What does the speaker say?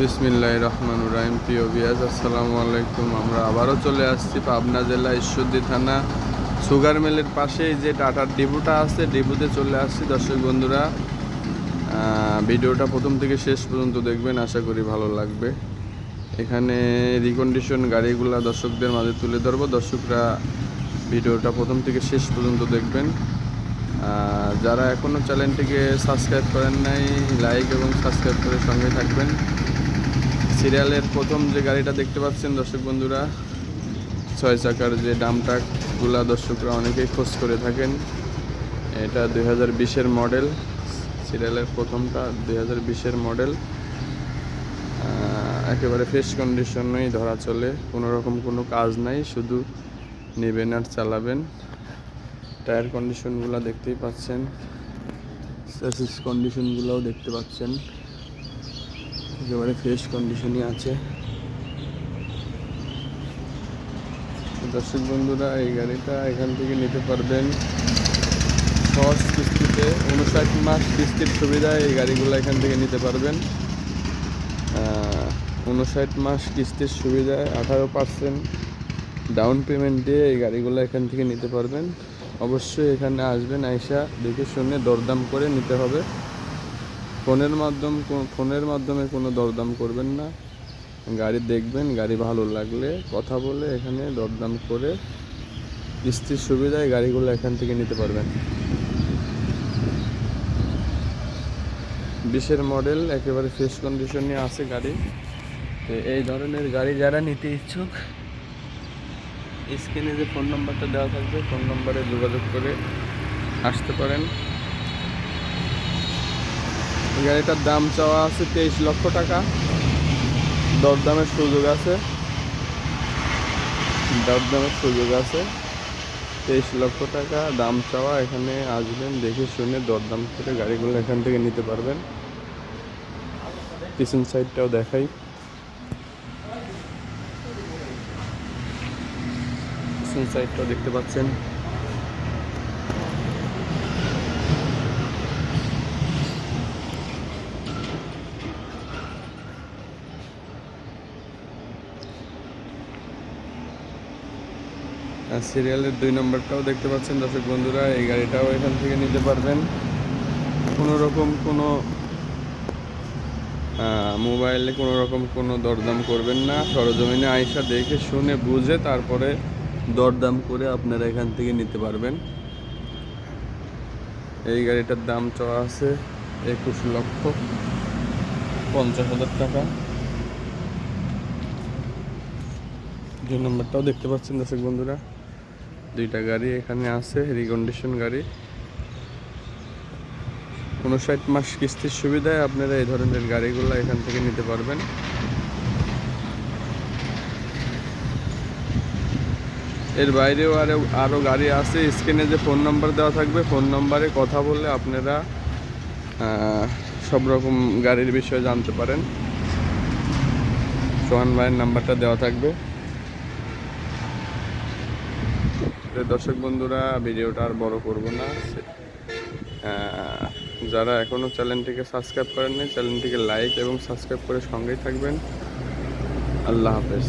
বিসমিল্লাহ রহমান রাহিম। প্রিয় বিয়াজ আসসালামু আলাইকুম। আমরা আবারও চলে আসছি পাবনা জেলা ঈশ্বরদী থানা সুগার মিলের পাশেই যে টাটার ডিপুটা আছে, ডিপুতে চলে আসছি। দর্শক বন্ধুরা ভিডিওটা প্রথম থেকে শেষ পর্যন্ত দেখবেন, আশা করি ভালো লাগবে। এখানে রিকন্ডিশন গাড়িগুলো দর্শকদের মাঝে তুলে ধরবো। দর্শকরা ভিডিওটা প্রথম থেকে শেষ পর্যন্ত দেখবেন। যারা এখনও চ্যানেলটিকে সাবস্ক্রাইব করেন নাই লাইক এবং সাবস্ক্রাইব করে সঙ্গে থাকবেন। সিরিয়ালের প্রথম যে গাড়িটা দেখতে পাচ্ছেন দর্শক বন্ধুরা, ছয় চাকার যে ডামটাকগুলা দর্শকরা অনেকেই খোঁজ করে থাকেন। এটা দুই হাজার বিশের মডেল, সিরিয়ালের প্রথমটা দুই হাজার বিশের মডেল। একেবারে ফ্রেশ কন্ডিশনেই ধরা চলে, কোনো রকম কোনো কাজ নাই, শুধু নেবেন আর চালাবেন। টায়ার কন্ডিশনগুলো দেখতেই পাচ্ছেন সার্ভিস কন্ডিশনগুলোও দেখতে পাচ্ছেন। একেবারে ফ্রেশ কন্ডিশনই আছে। দর্শক বন্ধুরা, এই গাড়িটা এখান থেকে নিতে পারবেন। সহজ কিস্তিতে, উনষাট মাস কিস্তির সুবিধায় এই গাড়িগুলো এখান থেকে নিতে পারবেন। উনষাট মাস কিস্তির সুবিধায় আঠারো পার্সেন্ট ডাউন পেমেন্ট দিয়ে এই গাড়িগুলো এখান থেকে নিতে পারবেন। অবশ্যই এখানে আসবেন, আইসা দেখে শুনে দরদাম করে নিতে হবে। ফোনের মাধ্যম ফোনের মাধ্যমে কোনো দরদাম করবেন না। গাড়ি দেখবেন, গাড়ি ভালো লাগলে কথা বলে এখানে দরদাম করে কিস্তির সুবিধায় গাড়িগুলো এখান থেকে নিতে পারবেন। বিশের মডেল, একেবারে ফ্রেশ কন্ডিশনে আছে গাড়ি। তো এই ধরনের গাড়ি যারা নিতে ইচ্ছুক, স্ক্রিনে যে ফোন নাম্বারটা দেওয়া থাকবে ফোন নাম্বারে যোগাযোগ করে আসতে পারেন। গাড়িটার দাম চাওয়া আছে তেইশ লক্ষ টাকা। দরদামের সুযোগ আছে। দরদামের সুযোগ আছে। তেইশ লক্ষ টাকা দাম চাওয়া, এখানে আসবেন, দেখে শুনে দরদাম করে গাড়িগুলো এখান থেকে নিতে পারবেন। পিছন সাইডটাও দেখাই। পিছন সাইডটাও দেখতে পাচ্ছেন। সিরিয়ালের দুই নম্বরটাও দেখতে পাচ্ছেন, দর্শক বন্ধুরা, এই গাড়িটাও এখান থেকে নিতে পারবেন। কোনো রকম কোনো মোবাইলে কোনো রকম কোনো দরদাম করবেন না। সরজমিনে আইসা দেখে শুনে বুঝে তারপরে দরদাম করে আপনারা এখান থেকে নিতে পারবেন। এই গাড়িটার দাম চাওয়া আছে একুশ লক্ষ পঞ্চাশ হাজার টাকা। দুই নম্বরটাও দেখতে পাচ্ছেন, দর্শক বন্ধুরা। দুইটা গাড়ি এখানে আছে রিকন্ডিশন গাড়ি। উনষাট মাস কিস্তির সুবিধায় আপনারা এই ধরনের গাড়িগুলো এখান থেকে নিতে পারবেন। এর বাইরেও আরও আরও গাড়ি আছে, স্ক্রিনে যে ফোন নাম্বার দেওয়া থাকবে, ফোন নাম্বারে কথা বলে আপনারা সব রকম গাড়ির বিষয়ে জানতে পারেন। সোহান ভাইয়ের নাম্বারটা দেওয়া থাকবে তো দর্শক বন্ধুরা, ভিডিওটা আর বড় করব না। যারা এখনও চ্যানেলটিকে সাবস্ক্রাইব করেননি, চ্যানেলটিকে লাইক এবং সাবস্ক্রাইব করে সঙ্গেই থাকবেন। আল্লাহ হাফেজ।